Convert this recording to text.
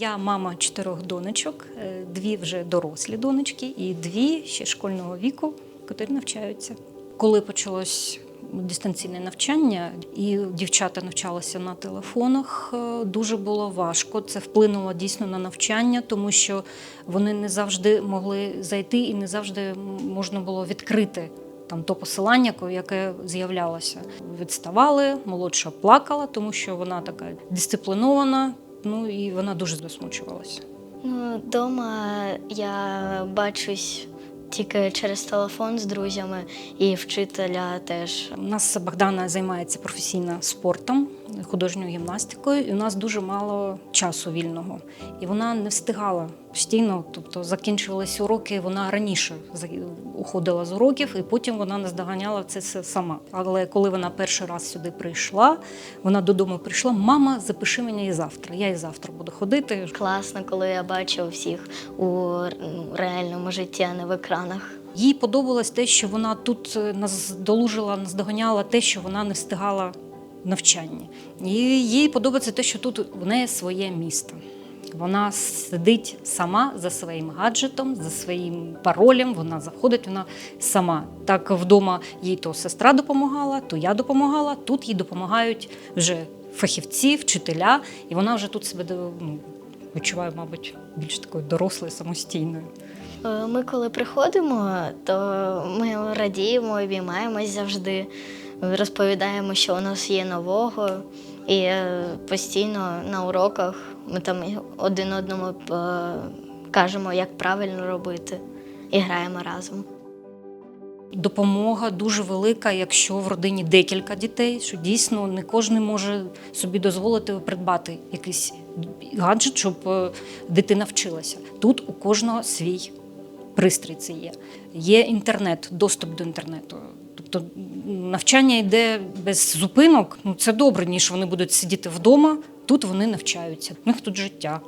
Я мама чотирьох донечок, е, дві вже дорослі донечки і дві ще школьного віку, котрі навчаються. Коли почалось дистанційне навчання, і дівчата навчалися на телефонах, е, дуже було важко. Це вплинуло дійсно на навчання, тому що вони не завжди могли зайти і не завжди можна було відкрити. Там то посилання, яке з'являлося, відставали, молодша плакала, тому що вона така дисциплінована, ну і вона дуже засмучувалася. Ну, дома я бачусь тільки через телефон з друзями і вчителя теж. У нас Богдана займається професійно спортом, художньою гімнастикою, і у нас дуже мало часу вільного. І вона не встигала постійно, тобто закінчувалися уроки, вона раніше уходила з уроків, і потім вона наздоганяла це все сама. Але коли вона перший раз сюди прийшла, вона додому прийшла: мама, запиши мене і завтра. Я і завтра буду ходити. Класно, коли я бачу всіх у ну, реальному житті, а не в екранах. Їй подобалось те, що вона тут е, наздолужила, наздоганяла те, що вона не встигала в навчанні. І їй подобається те, що тут в неї своє місто. Вона сидить сама за своїм гаджетом, за своїм паролем. Вона заходить, вона сама. Так вдома їй то сестра допомагала, то я допомагала. Тут їй допомагають вже фахівці, вчителя, і вона вже тут себе відчуває, мабуть, більш такою дорослою, самостійною. Е, Ми коли приходимо, то ми радіємо, обіймаємось завжди, розповідаємо, що у нас є нового. І е, постійно на уроках ми там один одному е, кажемо, як правильно робити, і граємо разом. Допомога дуже велика, якщо в родині декілька дітей, що дійсно не кожен може собі дозволити придбати якийсь гаджет, щоб е, дитина вчилася. Тут у кожного свій пристрій це є. Є інтернет, доступ до інтернету. Тобто навчання йде без зупинок. Ну це добре, ніж вони будуть сидіти вдома. Тут вони навчаються. У них тут життя.